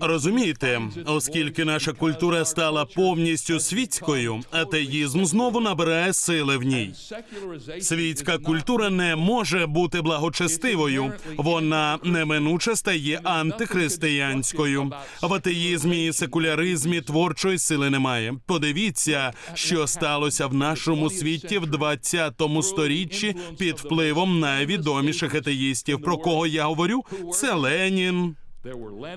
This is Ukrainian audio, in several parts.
Розумієте, оскільки наша культура стала повністю світською, атеїзм знову набирає сили в ній. Світська культура не може бути благочестивою. Вона неминуче стає антихристиянською. В атеїзмі і секуляризмі творчої сили немає. Подивіться, що сталося в нашому світі в 20 сторіччі під впливом найвідоміших атеїстів. Про кого я говорю? Це Ленін.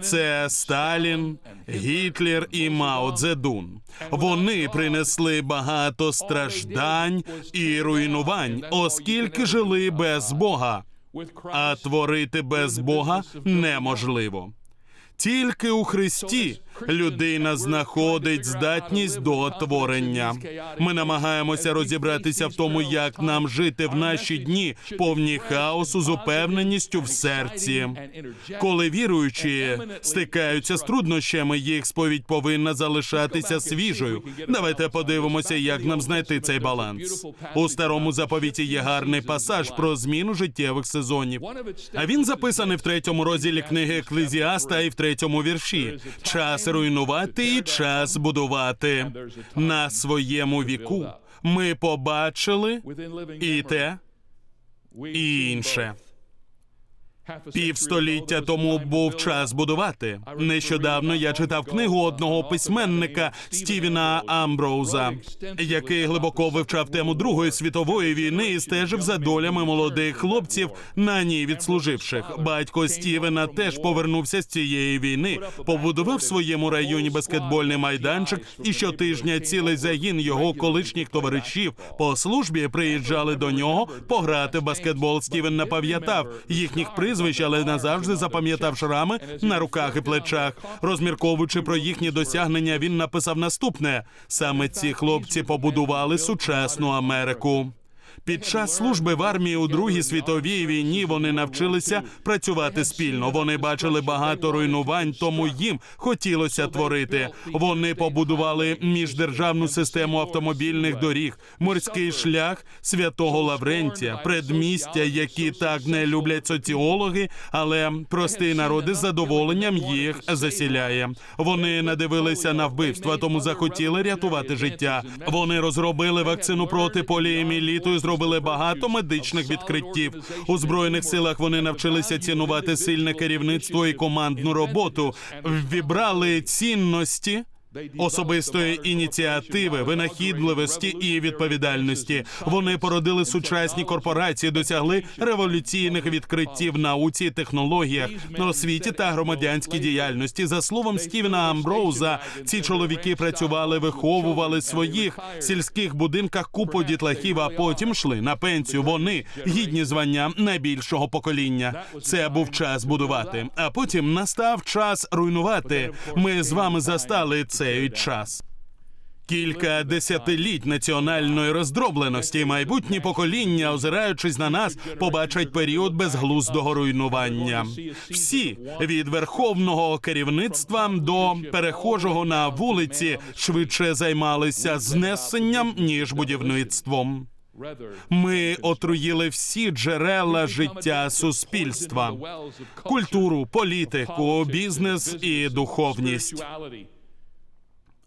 Це Сталін, Гітлер і Мао Цзедун. Вони принесли багато страждань і руйнувань, оскільки жили без Бога. А творити без Бога неможливо. Тільки у Христі людина знаходить здатність до творення. Ми намагаємося розібратися в тому, як нам жити в наші дні, повні хаосу з упевненістю в серці. Коли віруючі стикаються з труднощами, їх сповідь повинна залишатися свіжою. Давайте подивимося, як нам знайти цей баланс. У старому заповіті є гарний пасаж про зміну життєвих сезонів. А він записаний в третьому розділі книги Еклезіаста і в третьому вірші. Час руйнувати і час будувати. На своєму віку ми побачили і те, і інше. Півстоліття тому був час будувати. Нещодавно я читав книгу одного письменника Стівена Амброуза, який глибоко вивчав тему Другої світової війни і стежив за долями молодих хлопців на ній відслуживших. Батько Стівена теж повернувся з цієї війни, побудував в своєму районі баскетбольний майданчик, і щотижня цілий загін його колишніх товаришів по службі приїжджали до нього пограти в баскетбол. Стівен не пам'ятав їхніх прізвищ, але назавжди запам'ятав шрами на руках і плечах. Розмірковуючи про їхні досягнення, він написав наступне: саме ці хлопці побудували сучасну Америку. Під час служби в армії у Другій світовій війні вони навчилися працювати спільно. Вони бачили багато руйнувань, тому їм хотілося творити. Вони побудували міждержавну систему автомобільних доріг, морський шлях святого Лаврентія, предмістя, які так не люблять соціологи, але простий народ із задоволенням їх засіляє. Вони надивилися на вбивства, тому захотіли рятувати життя. Вони розробили вакцину проти поліеміліту і зробили багато медичних відкриттів. У збройних силах вони навчилися цінувати сильне керівництво і командну роботу. Вібрали цінності. Особистої ініціативи, винахідливості і відповідальності вони породили сучасні корпорації, досягли революційних відкриттів науці, технологіях, освіті та громадянській діяльності. За словом Стівена Амброуза, ці чоловіки працювали, виховували своїх сільських будинках купу дітлахів, а потім йшли на пенсію. Вони гідні звання найбільшого покоління. Це був час будувати. А потім настав час руйнувати. Ми з вами застали цей час. Кілька десятиліть національної роздробленості майбутні покоління, озираючись на нас, побачать період безглуздого руйнування. Всі від верховного керівництва до перехожого на вулиці швидше займалися знесенням ніж будівництвом. Ми отруїли всі джерела життя суспільства, культуру, політику, бізнес і духовність.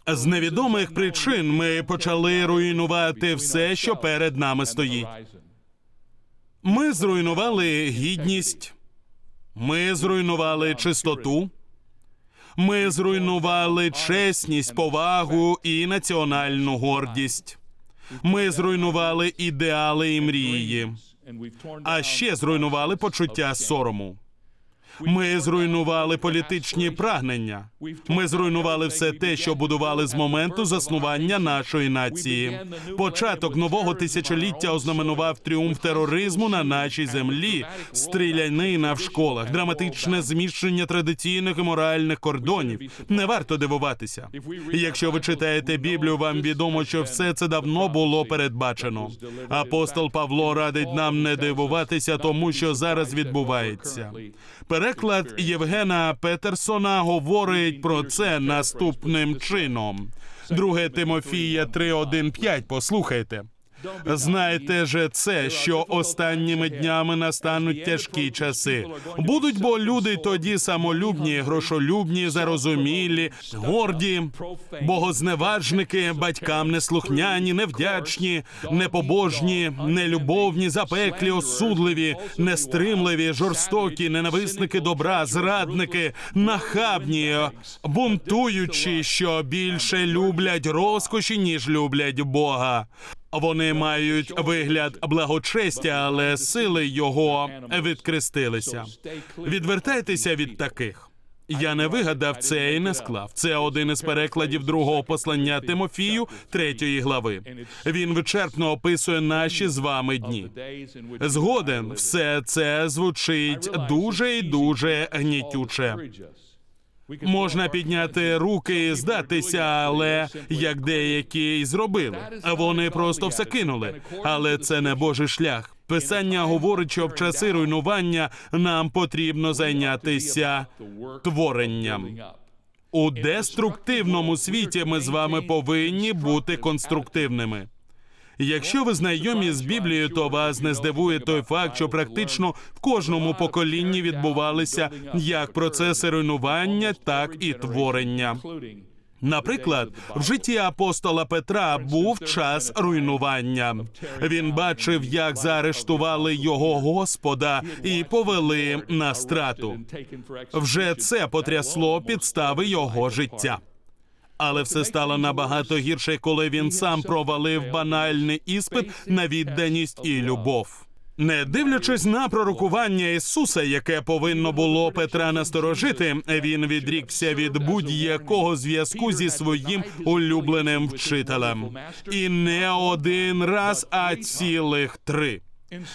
З невідомих причин ми почали руйнувати все, що перед нами стоїть. Ми зруйнували гідність, ми зруйнували чистоту, ми зруйнували чесність, повагу і національну гордість. Ми зруйнували ідеали і мрії, а ще зруйнували почуття сорому. Ми зруйнували політичні прагнення. Ми зруйнували все те, що будували з моменту заснування нашої нації. Початок нового тисячоліття ознаменував тріумф тероризму на нашій землі, стрілянина в школах, драматичне зміщення традиційних і моральних кордонів. Не варто дивуватися. Якщо ви читаєте Біблію, вам відомо, що все це давно було передбачено. Апостол Павло радить нам не дивуватися тому, що зараз відбувається. Переклад Євгена Петерсона говорить про це наступним чином. Друге Тимофія 3.1.5, Послухайте. Знайте же це, що останніми днями настануть тяжкі часи. Будуть бо люди тоді самолюбні, грошолюбні, зарозумілі, горді, богозневажники, батькам неслухняні, невдячні, непобожні, нелюбовні, запеклі, осудливі, нестримливі, жорстокі, ненависники добра, зрадники, нахабні, бунтуючі, що більше люблять розкоші, ніж люблять Бога. Вони мають вигляд благочестя, але сили його відкрестилися. Відвертайтеся від таких. Я не вигадав це і не склав. Це один із перекладів другого послання Тимофію, третьої глави. Він вичерпно описує наші з вами дні. Згоден, все це звучить дуже і дуже гнітюче. Можна підняти руки і здатися, але як деякі й зробили, а вони просто все кинули. Але це не Божий шлях. Писання говорить, що в часи руйнування нам потрібно зайнятися творенням. У деструктивному світі ми з вами повинні бути конструктивними. Якщо ви знайомі з Біблією, то вас не здивує той факт, що практично в кожному поколінні відбувалися як процеси руйнування, так і творення. Наприклад, в житті апостола Петра був час руйнування. Він бачив, як заарештували його Господа і повели на страту. Вже це потрясло підстави його життя. Але все стало набагато гірше, коли він сам провалив банальний іспит на відданість і любов. Не дивлячись на пророкування Ісуса, яке повинно було Петра насторожити, він відрікся від будь-якого зв'язку зі своїм улюбленим вчителем. І не один раз, а цілих три.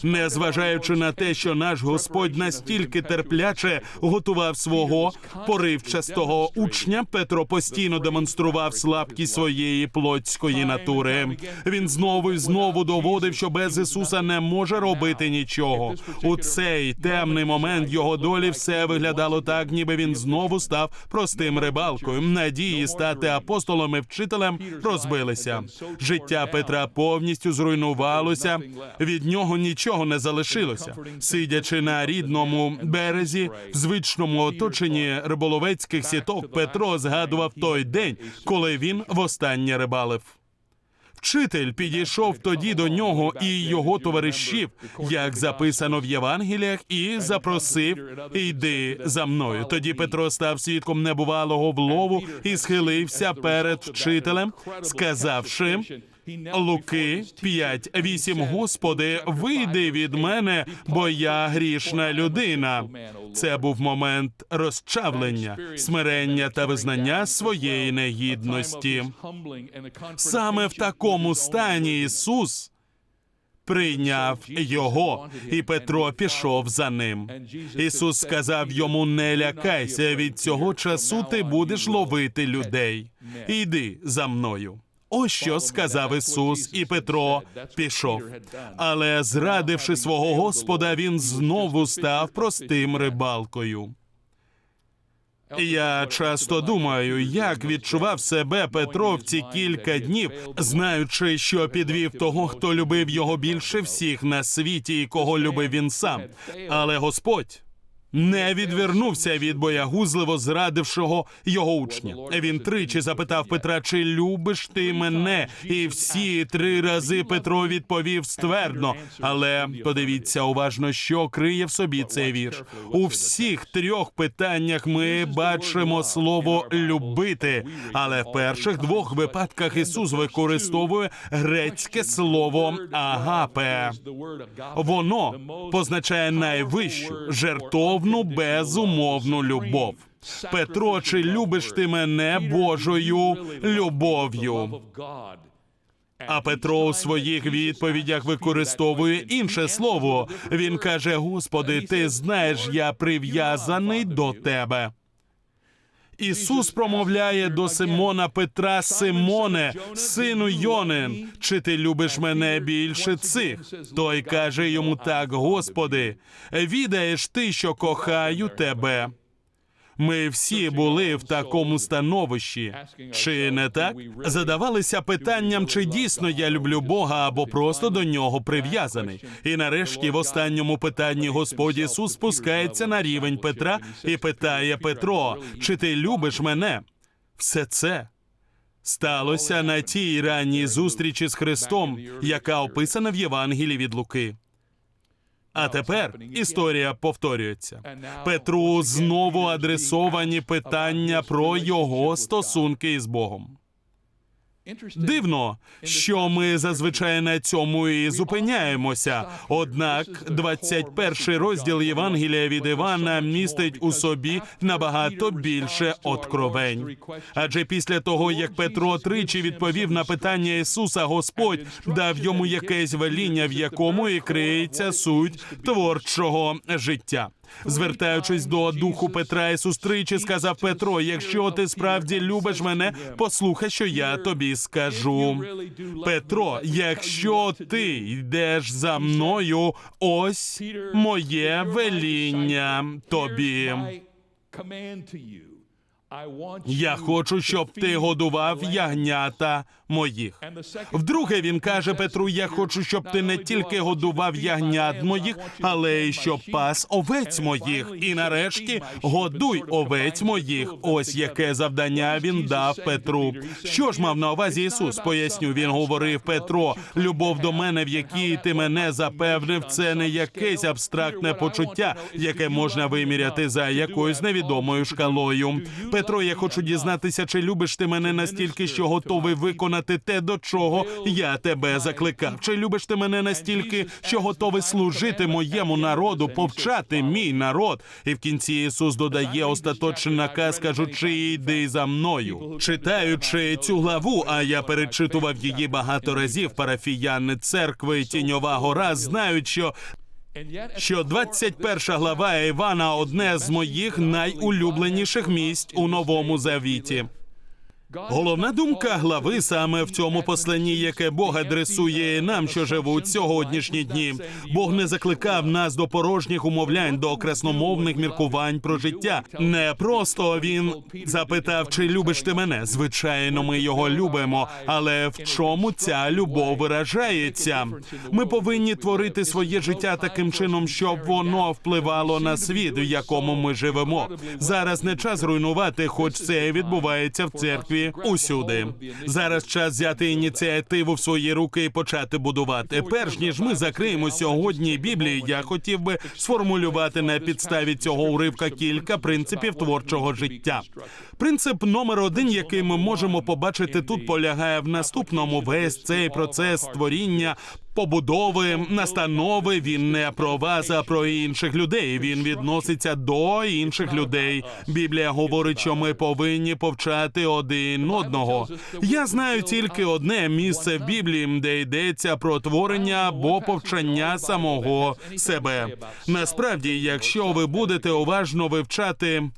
Незважаючи на те, що наш Господь настільки терпляче готував свого поривчастого учня, Петро постійно демонстрував слабкість своєї плотської натури. Він знову і знову доводив, що без Ісуса не може робити нічого. У цей темний момент його долі все виглядало так, ніби він знову став простим рибалкою. Надії стати апостолом і вчителем розбилися. Життя Петра повністю зруйнувалося. Від нього нічого не залишилося. Сидячи на рідному березі, в звичному оточенні риболовецьких сіток, Петро згадував той день, коли він востаннє рибалив. Вчитель підійшов тоді до нього і його товаришів, як записано в Євангеліях, і запросив йди за мною. Тоді Петро став свідком небувалого влову і схилився перед вчителем, сказавши. Луки 5.8. Господи, вийди від мене, бо я грішна людина. Це був момент розчавлення, смирення та визнання своєї негідності. Саме в такому стані Ісус прийняв його, і Петро пішов за ним. Ісус сказав йому: не лякайся, від цього часу ти будеш ловити людей. Іди за мною. Ось що сказав Ісус, і Петро пішов. Але, зрадивши свого Господа, він знову став простим рибалкою. Я часто думаю, як відчував себе Петро в ці кілька днів, знаючи, що підвів того, хто любив його більше всіх на світі, і кого любив він сам. Але Господь не відвернувся від боягузливо зрадившого його учня. Він тричі запитав Петра, чи любиш ти мене? І всі три рази Петро відповів ствердно. Але подивіться уважно, що криє в собі цей вірш. У всіх трьох питаннях ми бачимо слово любити, але в перших двох випадках Ісус використовує грецьке слово агапе. Воно позначає найвищу жертовну безумовну любов. Петро, чи любиш ти мене Божою любов'ю? А Петро у своїх відповідях використовує інше слово. Він каже: Господи, ти знаєш, я прив'язаний до тебе. Ісус промовляє до Симона Петра Симоне, сину Йонин, чи ти любиш мене більше цих? Той каже йому так, Господи, відаєш ти, що кохаю тебе. Ми всі були в такому становищі. Чи не так? Задавалися питанням, чи дійсно я люблю Бога або просто до нього прив'язаний. І нарешті, в останньому питанні Господь Ісус спускається на рівень Петра і питає Петро, чи ти любиш мене? Все це сталося на тій ранній зустрічі з Христом, яка описана в Євангелії від Луки. А тепер історія повторюється. Петру знову адресовані питання про його стосунки із Богом. Дивно, що ми зазвичай на цьому і зупиняємося. Однак, 21 розділ Євангелія від Івана містить у собі набагато більше откровень. Адже після того, як Петро тричі відповів на питання Ісуса, Господь дав йому якесь веління, в якому і криється суть творчого життя. Звертаючись до духу Петра, і сустричі, сказав Петро: якщо ти справді любиш мене, послухай, що я тобі скажу. Петро, якщо ти йдеш за мною, ось моє веління тобі. Я хочу, щоб ти годував ягнята моїх. Вдруге він каже Петру: Я хочу, щоб ти не тільки годував ягнят моїх, але й щоб пас овець моїх. І нарешті годуй овець моїх. Ось яке завдання він дав Петру. Що ж мав на увазі Ісус? Поясню, він говорив Петро, любов до мене, в якій ти мене запевнив, це не якесь абстрактне почуття, яке можна виміряти за якоюсь невідомою шкалою. Петро, я хочу дізнатися, чи любиш ти мене настільки, що готовий виконати те, до чого я тебе закликав. Чи любиш ти мене настільки, що готовий служити моєму народу, повчати мій народ? І в кінці Ісус додає остаточний наказ, кажучи, йди за мною. Читаючи цю главу, а я перечитував її багато разів. Парафіяни церкви Тіньова гора знають, що що 21 глава Івана одне з моїх найулюбленіших місць у новому завіті. Головна думка глави саме в цьому посланні, яке Бог адресує нам, що живуть сьогоднішні дні. Бог не закликав нас до порожніх умовлянь, до красномовних міркувань про життя. Не просто він запитав, чи любиш ти мене. Звичайно, ми його любимо, але в чому ця любов виражається? Ми повинні творити своє життя таким чином, щоб воно впливало на світ, в якому ми живемо. Зараз не час руйнувати, хоч це відбувається в церкві усюди. Зараз час взяти ініціативу в свої руки і почати будувати. Перш ніж ми закриємо сьогодні Біблії, я хотів би сформулювати на підставі цього уривка кілька принципів творчого життя. Принцип номер один, який ми можемо побачити тут, полягає в наступному. Весь цей процес створіння. Побудови, настанови він не про вас, а про інших людей. Він відноситься до інших людей. Біблія говорить, що ми повинні повчати один одного. Я знаю тільки одне місце в Біблії, де йдеться про творення або повчання самого себе. Насправді, якщо ви будете уважно вивчати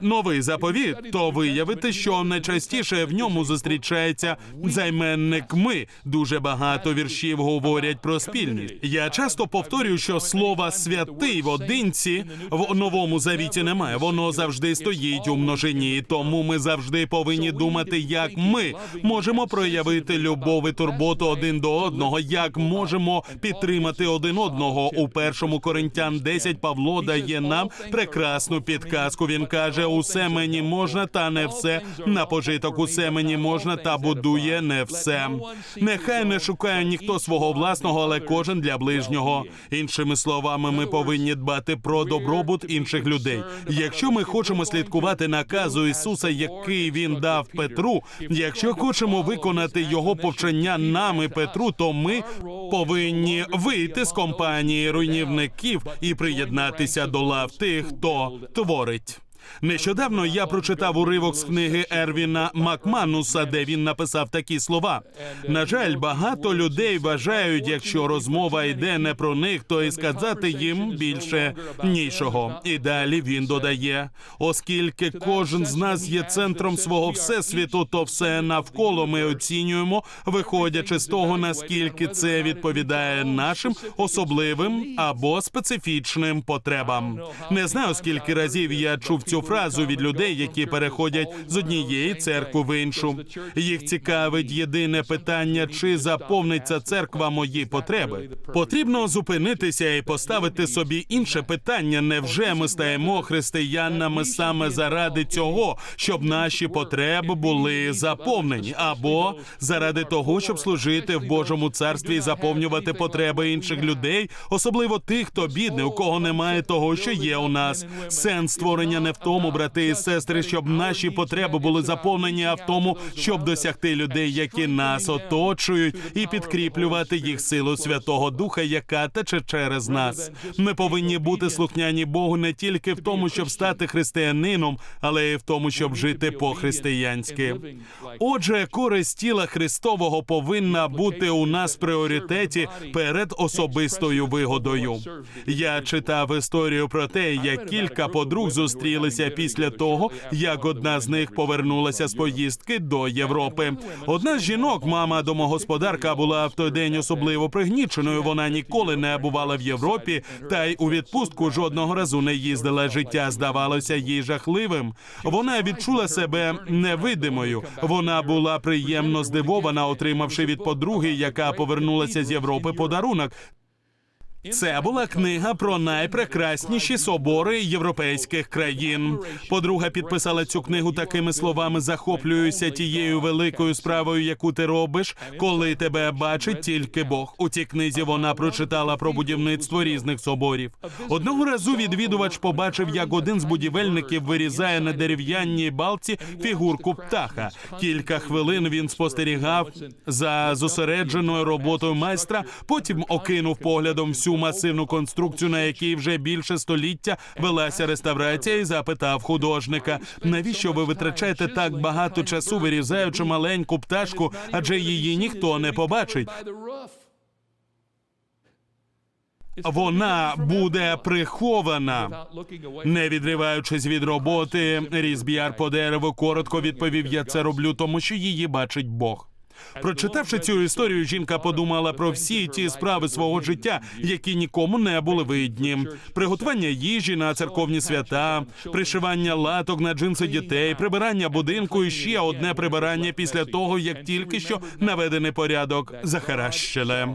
новий заповіт, то виявите, що найчастіше в ньому зустрічається займенник ми. Дуже багато віршів говорять про спільність. Я часто повторюю, що слова святий в одинці в новому завіті немає. Воно завжди стоїть у множині. Тому ми завжди повинні думати, як ми можемо проявити любов і турботу один до одного, як можемо підтримати один одного. У першому Коринтян 10 Павло дає нам прекрасну підказку. Він каже: усе мені можна, та не все на пожиток. Усе мені можна, та будує не все. Нехай не шукає ніхто свого власного, але кожен для ближнього. Іншими словами, ми повинні дбати про добробут інших людей. Якщо ми хочемо слідкувати наказу Ісуса, який він дав Петру, якщо хочемо виконати його повчання нами Петру, то ми повинні вийти з компанії руйнівників і приєднатися до лав тих, хто творить. Нещодавно я прочитав уривок з книги Ервіна Макмануса, де він написав такі слова. На жаль, багато людей вважають, якщо розмова йде не про них, то і сказати їм більше нічого. І далі він додає: оскільки кожен з нас є центром свого всесвіту, то все навколо ми оцінюємо, виходячи з того, наскільки це відповідає нашим особливим або специфічним потребам. Не знаю, скільки разів я чув цю цю фразу від людей, які переходять з однієї церкви в іншу. Їх цікавить єдине питання, чи заповниться церква мої потреби. Потрібно зупинитися і поставити собі інше питання. Невже ми стаємо християнами саме заради цього, щоб наші потреби були заповнені, або заради того, щоб служити в Божому царстві і заповнювати потреби інших людей, особливо тих, хто бідний, у кого немає того, що є у нас. Сенс створення не в тому, брати і сестри, щоб наші потреби були заповнені, а в тому, щоб досягти людей, які нас оточують, і підкріплювати їх силу Святого Духа, яка тече через нас. Ми повинні бути слухняні Богу не тільки в тому, щоб стати християнином, але й в тому, щоб жити по-християнськи. Отже, користь тіла Христового повинна бути у нас в пріоритеті перед особистою вигодою. Я читав історію про те, як кілька подруг зустрілися після того, як одна з них повернулася з поїздки до Європи. Одна з жінок, мама домогосподарка, була в той день особливо пригніченою. Вона ніколи не бувала в Європі, та й у відпустку жодного разу не їздила. Життя здавалося їй жахливим. Вона відчула себе невидимою. Вона була приємно здивована, отримавши від подруги, яка повернулася з Європи, подарунок. Це була книга про найпрекрасніші собори європейських країн. Подруга підписала цю книгу такими словами: захоплююся тією великою справою, яку ти робиш, коли тебе бачить тільки Бог. У цій книзі вона прочитала про будівництво різних соборів. Одного разу відвідувач побачив, як один з будівельників вирізає на дерев'яній балці фігурку птаха. Кілька хвилин він спостерігав за зосередженою роботою майстра. Потім окинув поглядом всю масивну конструкцію, на якій вже більше століття велася реставрація, і запитав художника: навіщо ви витрачаєте так багато часу, вирізаючи маленьку пташку, адже її ніхто не побачить. Вона буде прихована. Не відриваючись від роботи, різб'яр по дереву коротко відповів: я це роблю, тому що її бачить Бог. Прочитавши цю історію, жінка подумала про всі ті справи свого життя, які нікому не були видні: приготування їжі на церковні свята, пришивання латок на джинси дітей, прибирання будинку і ще одне прибирання після того, як тільки що наведений порядок захаращили.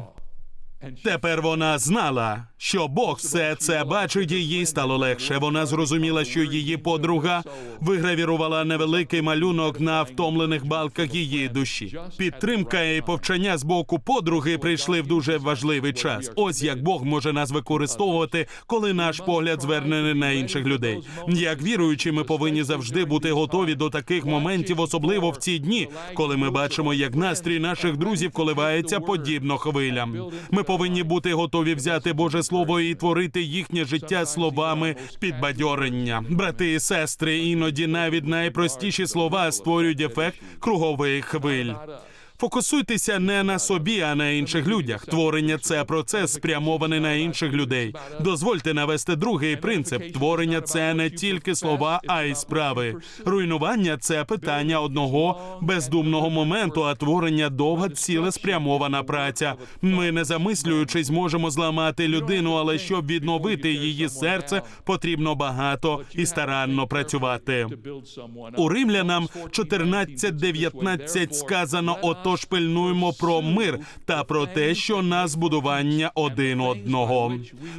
Тепер вона знала, що Бог все це бачить, і їй стало легше. Вона зрозуміла, що її подруга вигравірувала невеликий малюнок на втомлених балках її душі. Підтримка і повчання з боку подруги прийшли в дуже важливий час. Ось як Бог може нас використовувати, коли наш погляд звернений на інших людей. Як віруючі, ми повинні завжди бути готові до таких моментів, особливо в ці дні, коли ми бачимо, як настрій наших друзів коливається подібно хвилям. Ми повинні бути готові взяти Боже Слово і творити їхнє життя словами підбадьорення. Брати і сестри, іноді навіть найпростіші слова створюють ефект кругових хвиль. Фокусуйтеся не на собі, а на інших людях. Творення це процес спрямований на інших людей. Дозвольте навести другий принцип: творення це не тільки слова, а й справи. Руйнування це питання одного бездумного моменту, а творення довга цілеспрямована праця. Ми не замислюючись, можемо зламати людину, але щоб відновити її серце, потрібно багато і старанно працювати. У римлянам 14.19 сказано: отож пильнуємо про мир та про те, що на збудування один одного.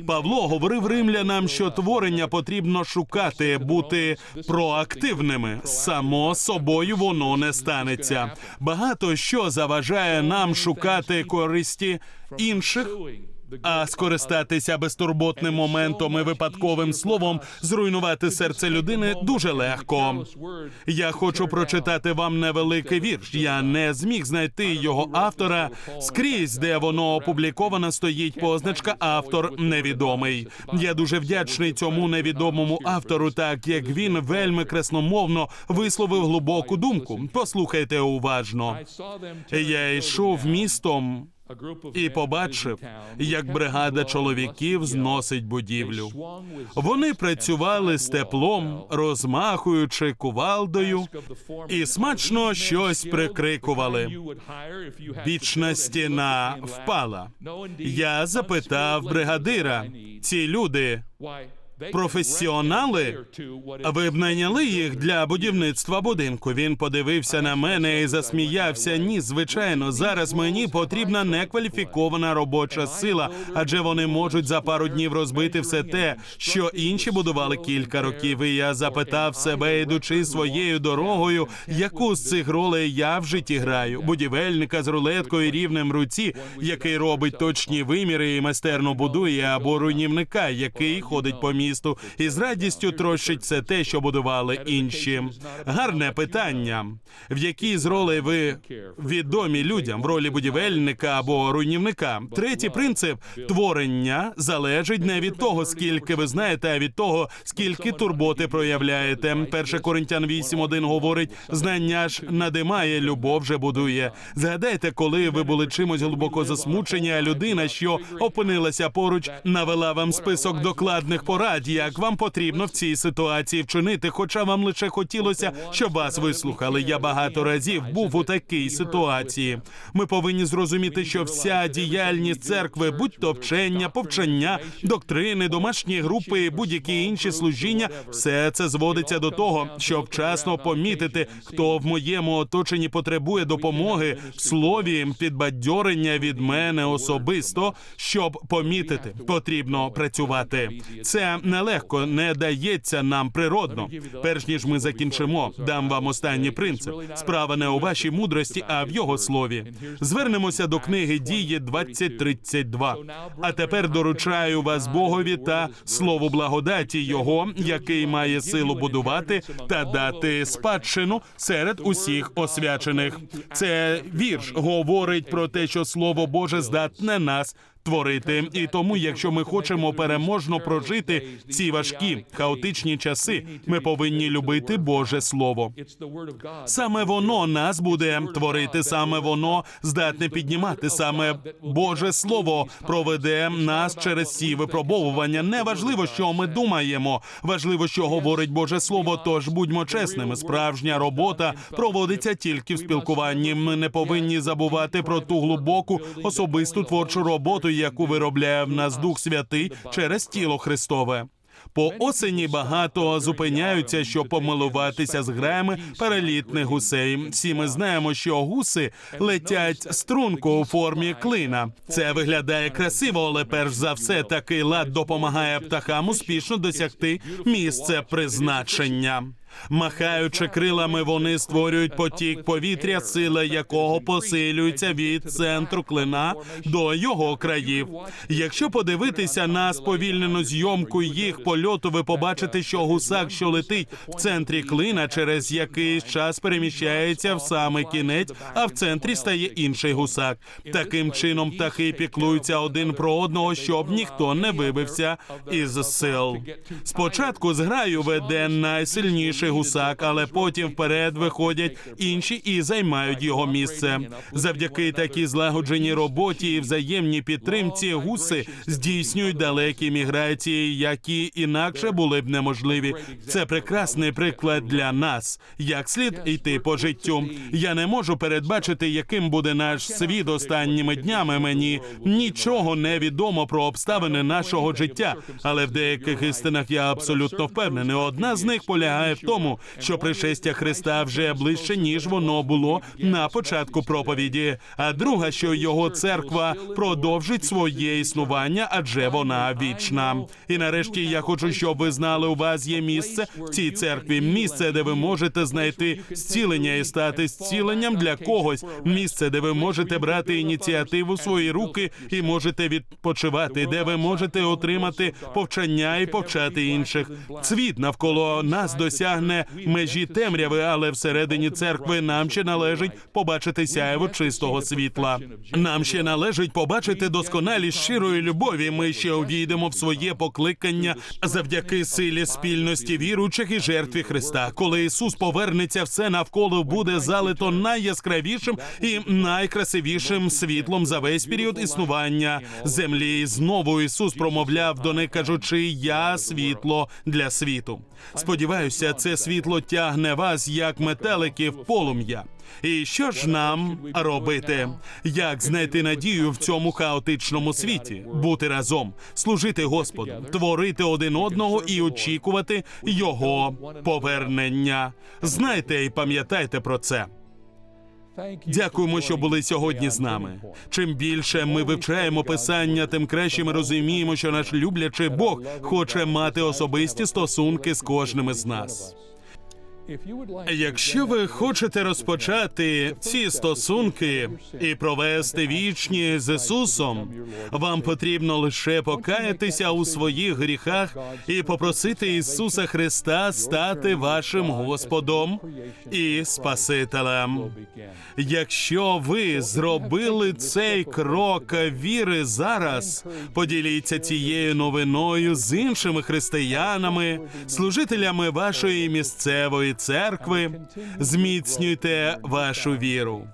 Павло говорив римлянам, що творення потрібно шукати, бути проактивними. Само собою воно не станеться. Багато що заважає нам шукати користі інших. А скористатися безтурботним моментом і випадковим словом, зруйнувати серце людини дуже легко. Я хочу прочитати вам невеликий вірш. Я не зміг знайти його автора скрізь, де воно опубліковано, стоїть позначка автор невідомий. Я дуже вдячний цьому невідомому автору, так як він вельми красномовно висловив глибоку думку. Послухайте уважно. Я йшов містом і побачив, як бригада чоловіків зносить будівлю. Вони працювали з теплом, розмахуючи кувалдою, і смачно щось прикрикували. Бічна стіна впала. Я запитав бригадира: ці люди професіонали. Ви б найняли їх для будівництва будинку. Він подивився на мене і засміявся. Ні, звичайно, зараз мені потрібна некваліфікована робоча сила, адже вони можуть за пару днів розбити все те, що інші будували кілька років. І я запитав себе, ідучи своєю дорогою, яку з цих ролей я в житті граю: будівельника з рулеткою і рівнем руці, який робить точні виміри і майстерно будує, або руйнівника, який ходить по місту і з радістю трощить все те, що будували інші. Гарне питання: в якій з ролей ви відомі людям в ролі будівельника або руйнівника? Третій принцип творення залежить не від того, скільки ви знаєте, а від того, скільки турботи проявляєте. Перше Коринтян 8.1 говорить: знання ж надимає, любов же будує. Згадайте, коли ви були чимось глибоко засмучені, а людина, що опинилася поруч, навела вам список докладних порад, як вам потрібно в цій ситуації вчинити. Хоча вам лише хотілося, щоб вас вислухали. Я багато разів був у такій ситуації. Ми повинні зрозуміти, що вся діяльність церкви, будь то вчення, повчання, доктрини, домашні групи, будь-які інші служіння, все це зводиться до того, щоб вчасно помітити, хто в моєму оточенні потребує допомоги в слові, підбадьорення від мене особисто, щоб помітити, потрібно працювати. Це нелегко, не дається нам природно. Перш ніж ми закінчимо, дам вам останній принцип. Справа не у вашій мудрості, а в його слові. Звернемося до книги дії 2032. А тепер доручаю вас Богові та слову благодаті Його, який має силу будувати та дати спадщину серед усіх освячених. Це вірш говорить про те, що слово Боже здатне нас. Творити і тому, якщо ми хочемо переможно прожити ці важкі хаотичні часи, ми повинні любити Боже Слово. Саме воно нас буде творити, саме воно здатне піднімати. Саме Боже Слово проведе нас через ці випробовування. Не важливо, що ми думаємо, важливо, що говорить Боже Слово. Тож будьмо чесними. Справжня робота проводиться тільки в спілкуванні. Ми не повинні забувати про ту глибоку особисту творчу роботу, яку виробляє в нас Дух Святий через тіло Христове. По осені багато зупиняються, щоб помилуватися з граями перелітних гусей. Всі ми знаємо, що гуси летять струнко у формі клина. Це виглядає красиво, але перш за все такий лад допомагає птахам успішно досягти місце призначення. Махаючи крилами, вони створюють потік повітря, сила якого посилюється від центру клина до його країв. Якщо подивитися на сповільнену зйомку їх польоту, ви побачите, що гусак, що летить в центрі клина, через якийсь час переміщається в самий кінець, а в центрі стає інший гусак. Таким чином птахи піклуються один про одного, щоб ніхто не вибився із сил. Спочатку зграю веде найсильніший гусак, але потім вперед виходять інші і займають його місце. Завдяки такій злагодженій роботі і взаємній підтримці гуси здійснюють далекі міграції, які інакше були б неможливі. Це прекрасний приклад для нас, як слід йти по життю. Я не можу передбачити, яким буде наш світ останніми днями. Мені нічого не відомо про обставини нашого життя, але в деяких істинах я абсолютно впевнений. Одна з них полягає в тому, що пришестя Христа вже ближче ніж воно було на початку проповіді. А друга, що його церква продовжить своє існування, адже вона вічна. І нарешті я хочу, щоб ви знали, у вас є місце в цій церкві, місце, де ви можете знайти зцілення і стати зціленням для когось. Місце, де ви можете брати ініціативу в свої руки і можете відпочивати, де ви можете отримати повчання і повчати інших. Світ навколо нас досягне межі темряви, але всередині церкви нам ще належить побачити сяєво чистого світла. Нам ще належить побачити досконалість щирої любові. Ми ще увійдемо в своє покликання завдяки силі спільності віруючих і жертві Христа. Коли Ісус повернеться, все навколо буде залито найяскравішим і найкрасивішим світлом за весь період існування землі. Знову Ісус промовляв до них, кажучи: Я світло для світу. Сподіваюся, це Боже світло тягне вас, як метелики в полум'я. І що ж нам робити? Як знайти надію в цьому хаотичному світі? Бути разом, служити Господу, творити один одного і очікувати Його повернення. Знайте і пам'ятайте про це. Дякуємо, що були сьогодні з нами. Чим більше ми вивчаємо писання, тим краще ми розуміємо, що наш люблячий Бог хоче мати особисті стосунки з кожним із нас. Якщо ви хочете розпочати ці стосунки і провести вічні з Ісусом, вам потрібно лише покаятися у своїх гріхах і попросити Ісуса Христа стати вашим Господом і Спасителем. Якщо ви зробили цей крок віри зараз, поділіться цією новиною з іншими християнами, служителями вашої місцевої церкви, зміцнюйте вашу віру.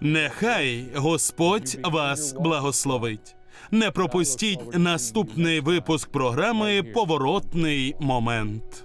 Нехай Господь вас благословить. Не пропустіть наступний випуск програми Поворотний момент.